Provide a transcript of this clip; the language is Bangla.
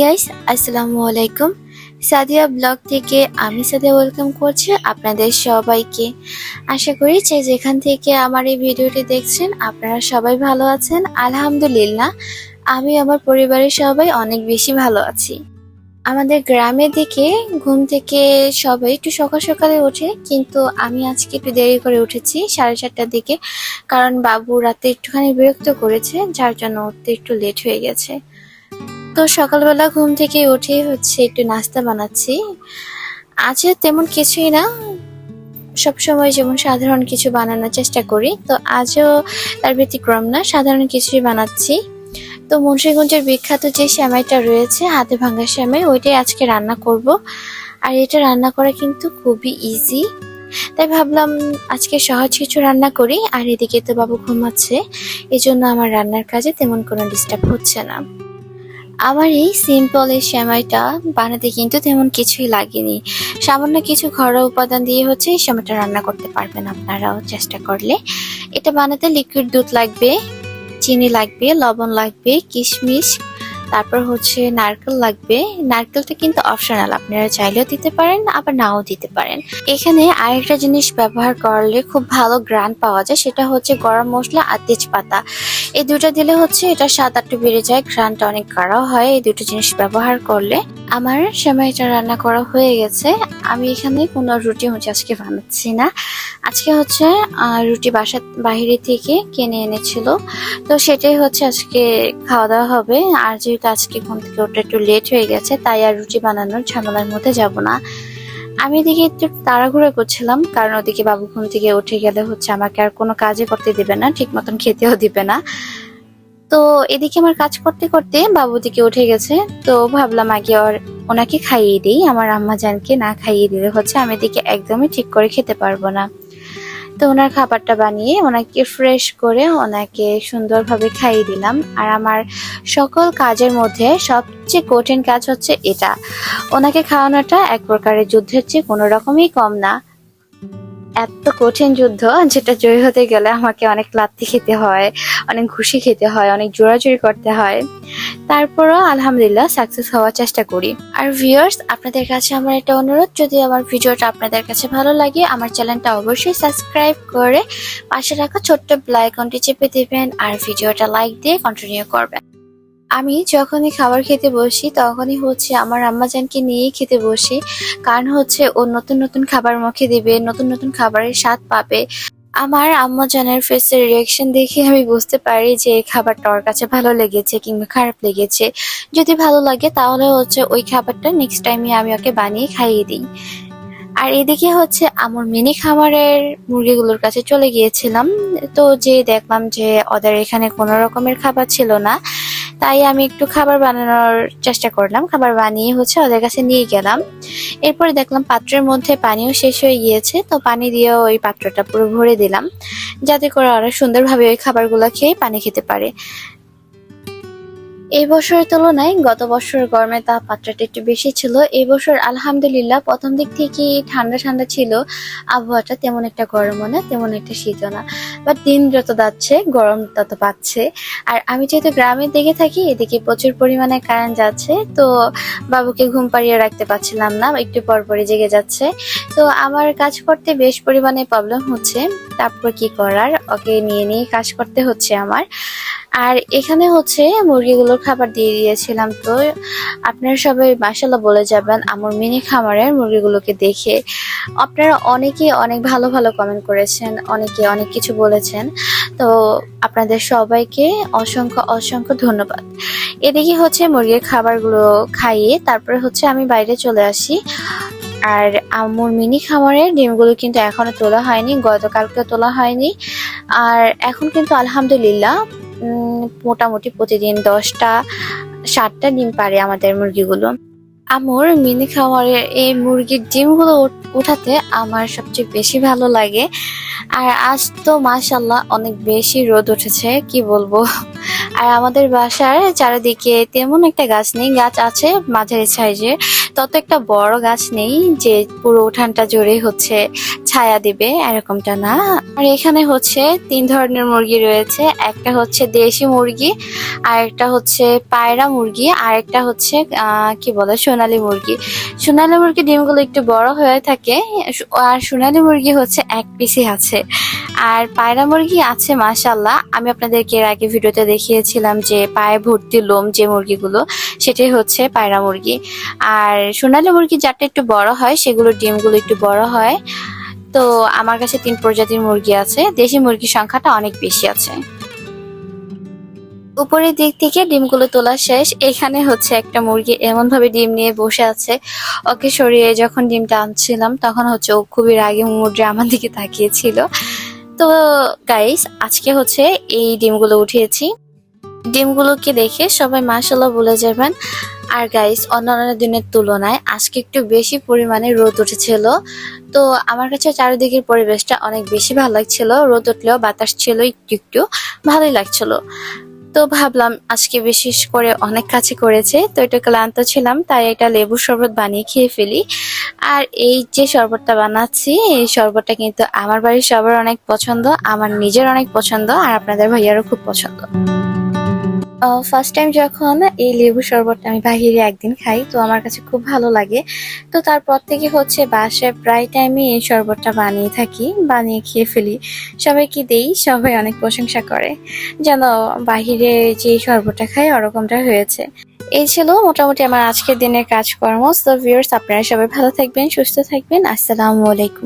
গাইস আসসালামু আলাইকুম। সাদিয়া ব্লগ থেকে আমি সাদিয়া ওয়েলকাম করছি আপনাদের সবাইকে। আশা করি যে যেখান থেকে আমার এই ভিডিওটি দেখছেন, আপনারা সবাই ভালো আছেন। আলহামদুলিল্লাহ, আমি আমার পরিবারের সবাই অনেক বেশি ভালো আছি। আমাদের গ্রামের দিকে ঘুম থেকে সবাই একটু সকাল সকালে ওঠে, কিন্তু আমি আজকে একটু দেরি করে উঠেছি, সাড়ে চারটার দিকে। কারণ বাবু রাতে একটুখানি বিরক্ত করেছে, যার জন্য উঠতে একটু লেট হয়ে গেছে। তো সকালবেলা ঘুম থেকে উঠে হচ্ছে একটু নাস্তা বানাচ্ছি। আছে তেমন কিছুই না। সবসময় যেমন সাধারণ কিছু বানানোর চেষ্টা করি, তো আজও তার ব্যতিক্রম না, সাধারণ কিছুই বানাচ্ছি। তো মুন্সিগঞ্জের বিখ্যাত যে শ্যামাইটা রয়েছে, হাতে ভাঙা শ্যামাই ওইটাই আজকে রান্না করব। আর এটা রান্না করা কিন্তু খুবই ইজি তাই ভাবলাম আজকে সহজ কিছু রান্না করি, আর এদিকে তো বাবু ঘুমাচ্ছে, এজন্য আমার রান্নার কাজে তেমন কোনো ডিস্টার্ব হচ্ছে না। আমার এই সিম্পল এই সেমাইটা বানাতে কিন্তু তেমন কিছুই লাগেনি। সামান্য কিছু ঘরোয়া উপাদান দিয়ে হচ্ছে এই সেমাইটা রান্না করতে পারবেন আপনারাও চেষ্টা করলে। এটা বানাতে লিকুইড দুধ লাগবে, চিনি লাগবে, লবণ লাগবে, কিশমিশ তারপর হচ্ছে নারকেল লাগবে। নারকেলটা কিন্তু অপশনাল আপনারা চাইলেও দিতে পারেন, আবার নাও দিতে পারেন। এখানে আরেকটা জিনিস ব্যবহার করলে খুব ভালো গ্রান পাওয়া যায়, সেটা হচ্ছে গরম মশলা আর তেজপাতা। এই দুটো দিলে হচ্ছে এটা স্বাদ একটু বেড়ে যায় ঘ্রাণটা অনেক গাঢ় হয়। এই দুটো জিনিস ব্যবহার করলে আমার সেমাইটা রান্না করা হয়ে গেছে। আমি এখানে কোনো রুটি হচ্ছে আজকে বানাচ্ছি না। আজকে হচ্ছে রুটি বাসা বাইরে থেকে কিনে এনেছিল। তো সেটাই হচ্ছে আজকে খাওয়া দাওয়া হবে। আর যেহেতু আজকে ঘুম থেকে ওটা একটু লেট হয়ে গেছে, তাই আর রুটি বানানোর ঝামেলার মধ্যে যাব না। আমি এদিকে একটু তাড়াহুড়ো করছিলাম, কারণ ওদিকে বাবু ঘুম থেকে উঠে গেলে হচ্ছে আমাকে আর কোনো কাজই করতে দিবে না ঠিক মতন খেতেও দিবে না। তো এদিকে আমার কাজ করতে করতে বাবু দিকে উঠে গেছে, তো ভাবলাম আগে ওর, ওনাকে খাইয়ে দিই, আমার আম্মা জানকে না খাইয়ে দিলে হচ্ছে আমি এদিকে একদমই ঠিক করে খেতে পারব না। তো ওনার খাবারটা বানিয়ে ওনাকে ফ্রেশ করে ওনাকে সুন্দরভাবে খাইয়ে দিলাম। আর আমার সকল কাজের মধ্যে সবচেয়ে কঠিন কাজ হচ্ছে এটা। ওনাকে খাওয়ানোটা এক প্রকারের যুদ্ধের চেয়ে কোনো রকমই কম না। এত কঠিন যুদ্ধ যেটা জয় হতে গেলে আমাকে অনেক লাত্তি খেতে হয়, অনেক ঘুষি খেতে হয়, অনেক জোরাজুরি করতে হয়। তারপরও আলহামদুলিল্লাহ সাকসেস হওয়ার চেষ্টা করি। আর ভিউয়ার্স আপনাদের কাছে আমার একটা অনুরোধ, যদি আমার ভিডিওটা আপনাদের কাছে ভালো লাগে, আমার চ্যানেলটা অবশ্যই সাবস্ক্রাইব করে পাশে রাখা ছোট্ট বেল আইকনটি চেপে দেবেন, আর ভিডিওটা লাইক দিয়ে কন্টিনিউ করবেন। আমি যখনই খাবার খেতে বসি, তখনই হচ্ছে আমার আম্মাজানকে নিয়েই খেতে বসি। কারণ হচ্ছে ও নতুন নতুন খাবার মুখে দিবে, নতুন নতুন খাবারের স্বাদ পাবে। আমার আম্মাজানের ফেসের রিয়াকশন দেখে আমি বুঝতে পারি যে এই খাবারটা ওর কাছে ভালো লেগেছে কিংবা খারাপ লেগেছে। যদি ভালো লাগে, তাহলে হচ্ছে ওই খাবারটা নেক্সট টাইমে আমি ওকে বানিয়ে খাইয়ে দিই। আর এদিকে হচ্ছে আমার মিনি খামারের মুরগিগুলোর কাছে চলে গিয়েছিলাম। তো যে দেখলাম যে ওদের এখানে কোনো রকমের খাবার ছিল না। তাই আমি একটু খাবার বানানোর চেষ্টা করলাম। খাবার বানিয়ে হচ্ছে ওদের কাছে নিয়ে গেলাম। এরপরে দেখলাম পাত্রের মধ্যে পানিও শেষ হয়ে গিয়েছে, তো পানি দিয়ে ওই পাত্রটা পুরো ভরে দিলাম। যাতে করে ওরা সুন্দরভাবে ওই খাবারগুলো খেয়ে পানি খেতে পারে। এই বছরের তুলনায় গত বছর গরমের তাপমাত্রাটা একটু বেশি ছিল। এই বছর আলহামদুলিল্লাহ প্রথম দিক থেকে ঠান্ডা ঠান্ডা ছিল। আবহাওয়াটা তেমন একটা গরমও না, তেমন একটা শীতও না। বাট দিন যত যাচ্ছে, গরম তত পাচ্ছে। আর আমি যেহেতু গ্রামের দিকে থাকি, এদিকে প্রচুর পরিমাণে কারেন্ট যাচ্ছে। তো বাবুকে ঘুম পাড়িয়ে রাখতে পারছিলাম না, একটু পর পরে জেগে যাচ্ছে। তো আমার কাজ করতে বেশ পরিমাণে প্রবলেম হচ্ছে। তারপর কি করার? ওকে নিয়ে নিয়ে কাজ করতে হচ্ছে আমার। আর এখানে হচ্ছে মুরগিগুলোর খাবার দিয়ে দিয়েছিলাম তো আপনারা সবাই মাসাল্লাহ বলে যাবেন আমার মিনি খামারের মুরগিগুলোকে দেখে। আপনারা অনেকে অনেক ভালো ভালো কমেন্ট করেছেন, অনেকে অনেক কিছু বলেছেন। তো আপনাদের সবাইকে অসংখ্য অসংখ্য ধন্যবাদ। এদিকে হচ্ছে মুরগির খাবারগুলো খাইয়ে তারপরে হচ্ছে আমি বাইরে চলে আসি। আর আমার মিনি খামারের ডিমগুলো কিন্তু এখনও তোলা হয়নি গতকালকে তোলা হয়নি। আর এখন কিন্তু আলহামদুলিল্লাহ মোটামুটি প্রতিদিন দশটা, সাতটা ডিম পারে আমাদের মুরগিগুলো। আমার মিনি খামারের এই মুরগির ডিমগুলো উঠাতে আমার সবচেয়ে বেশি ভালো লাগে। আর আজ তো মাশাল্লাহ অনেক বেশি রোদ উঠেছে, কি বলব। আর আমাদের বাসার চারিদিকে তেমন একটা গাছ নেই, গাছ আছে মাঝারি সাইজের তত একটা বড় গাছ নেই যে পুরো উঠানটা জুড়ে হচ্ছে ছায়া দিবে, এরকমটা না। আর এখানে হচ্ছে তিন ধরনের মুরগি রয়েছে। একটা হচ্ছে দেশি মুরগি আর একটা হচ্ছে পায়রা মুরগি আর একটা হচ্ছে কি বলে, সোনালী মুরগি। সোনালী মুরগি ডিমগুলো একটু বড় হয়ে থাকে আর সোনালী মুরগি হচ্ছে এক পিসি আছে। আর পায়রা মুরগি আছে মাশাল্লাহ আমি আপনাদেরকে এর আগে ভিডিওতে দেখিয়েছিলাম যে পায়ে ভর্তি লোম যে মুরগিগুলো, সেটাই হচ্ছে পায়রা মুরগি। আর সোনালী মুরগি যাটা একটু বড় হয় সেগুলোর ডিমগুলো একটু বড় হয়। তো আমার কাছে তিন প্রজাতির মুরগি আছে, দেশি মুরগির সংখ্যাটা অনেক বেশি আছে। উপরের দিক থেকে ডিমগুলো তোলা শেষ, এখানে হচ্ছে একটা মুরগি এমন ভাবে ডিম নিয়ে বসে আছে। ওকে সরিয়ে যখন ডিমটা আনছিলাম, তখন হচ্ছে ও খুবই রাগে মুদ্রে আমার দিকে তাকিয়েছিল। তো গাইস আজকে হচ্ছে এই ডিমগুলো উঠিয়েছি। ডিমগুলোকে দেখে সবাই মাসাল্লাহ বলে যাবেন। আর গাইস অন্যান্য দিনের তুলনায় আজকে একটু বেশি পরিমাণে রোদ উঠেছিল। তো আমার কাছে চারিদিকের পরিবেশটা অনেক বেশি ভালো লাগছিল। রোদ উঠলেও বাতাস ছিল একটু একটু ভালোই লাগছিল। তো ভাবলাম আজকে বিশেষ করে অনেক কাছে করেছে, তো এটা ক্লান্ত ছিলাম, তাই এটা লেবু শরবত বানিয়ে খেয়ে ফেলি। আর এই যে শরবতটা বানাচ্ছি, এই শরবতটা কিন্তু আমার বাড়ির সবার অনেক পছন্দ, আমার নিজের অনেক পছন্দ, আর আপনাদের ভাইয়ারও খুব পছন্দ। ফার্স্ট টাইম যখন এই লেবু শরবতটা আমি বাহিরে একদিন খাই, তো আমার কাছে খুব ভালো লাগে। তো তারপর থেকে হচ্ছে বাসায় প্রায় টাইমে এই শরবতটা বানিয়ে থাকি, বানিয়ে খেয়ে ফেলি। সবাইকে দেই, সবাই অনেক প্রশংসা করে। যেন বাহিরে যে শরবতটা খাই, ওরকমটা হয়েছে। এই ছিল মোটামুটি আমার আজকের দিনের কাজকর্ম। তো ভিউয়ার্স আপনারা সবাই ভালো থাকবেন, সুস্থ থাকবেন। আসসালামু আলাইকুম।